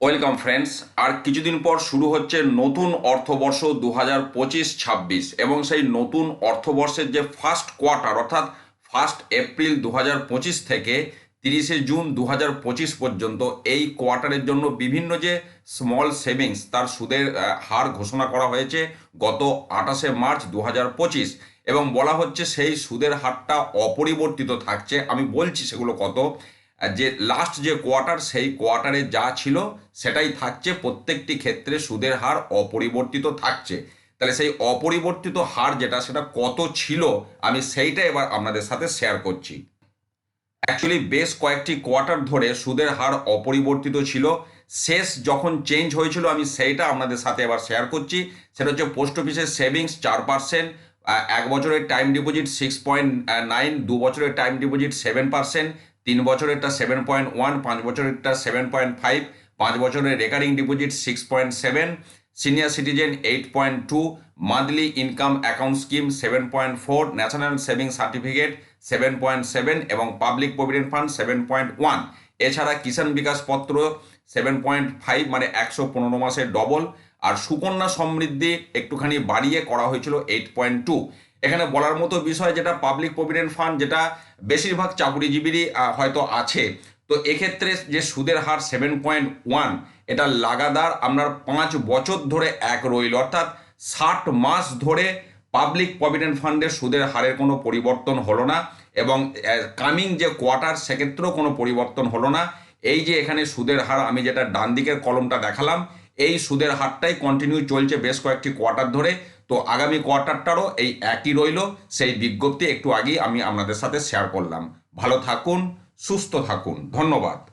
Welcome friends আর কিছুদিন পর শুরু হচ্ছে নতুন অর্থবর্ষ দু হাজার পঁচিশ ছাব্বিশ এবং সেই নতুন অর্থবর্ষের যে ফার্স্ট কোয়ার্টার অর্থাৎ ফার্স্ট এপ্রিল দু হাজার পঁচিশ থেকে তিরিশে জুন দু হাজার পঁচিশ পর্যন্ত এই কোয়ার্টারের জন্য বিভিন্ন যে স্মল সেভিংস তার সুদের হার ঘোষণা করা হয়েছে গত আঠাশে মার্চ দু হাজার পঁচিশ এবং বলা হচ্ছে সেই সুদের হারটা অপরিবর্তিত থাকছে। আমি বলছি সেগুলো কত? যে লাস্ট যে কোয়ার্টার সেই কোয়ার্টারে যা ছিল, সেটাই থাকছে, প্রত্যেকটি ক্ষেত্রে সুদের হার অপরিবর্তিত থাকছে। তাহলে সেই অপরিবর্তিত হার যেটা, সেটা কত ছিল, আমি সেইটা এবার আপনাদের সাথে শেয়ার করছি। অ্যাকচুয়ালি বেশ কয়েকটি কোয়ার্টার ধরে সুদের হার অপরিবর্তিত ছিল। শেষ যখন চেঞ্জ হয়েছিল, আমি সেইটা আপনাদের সাথে এবার শেয়ার করছি। সেটা হচ্ছে পোস্ট অফিসের সেভিংস চার পার্সেন্ট এক বছরের time deposit six point nine দু বছরের টাইম ডিপোজিট সেভেন পার্সেন্ট তিন বছরেরটা সেভেন পয়েন্ট ওয়ান পাঁচ বছরেরটা সেভেন পয়েন্ট ফাইভ পাঁচ বছরের recurring deposit six point seven senior citizen eight point two monthly income account scheme seven point four national saving certificate seven point seven এবং public provident fund seven point one এছাড়া কিষাণ বিকাশ পত্র seven point five মানে একশো পনেরো মাসের double আর সুকন্যা সমৃদ্ধি একটুখানি বাড়িয়ে করা হয়েছিল এইট পয়েন্ট টু এখানে বলার মতো বিষয় যেটা পাবলিক প্রভিডেন্ট ফান্ড যেটা বেশিরভাগ চাকুরিজীবীরই হয়তো আছে। তো এক্ষেত্রে যে সুদের হার সেভেন পয়েন্ট ওয়ান এটা লাগাতার আপনার পাঁচ বছর ধরে এক রইল। অর্থাৎ ষাট মাস ধরে পাবলিক প্রভিডেন্ট ফান্ডের সুদের হারের কোনো পরিবর্তন হলো না এবং কামিং যে কোয়ার্টার সেক্ষেত্রেও কোনো পরিবর্তন হলো না। এই যে এখানে সুদের হার, আমি যেটা ডান দিকের কলমটা দেখালাম এই সুদের হারটাই কন্টিনিউ চলছে বেশ কয়েকটি কোয়ার্টার ধরে। তো আগামী কোয়ার্টারটারও এই একই রইল। সেই বিজ্ঞপ্তি একটু আগেই আমি আপনাদের সাথে শেয়ার করলাম। ভালো থাকুন, সুস্থ থাকুন। ধন্যবাদ।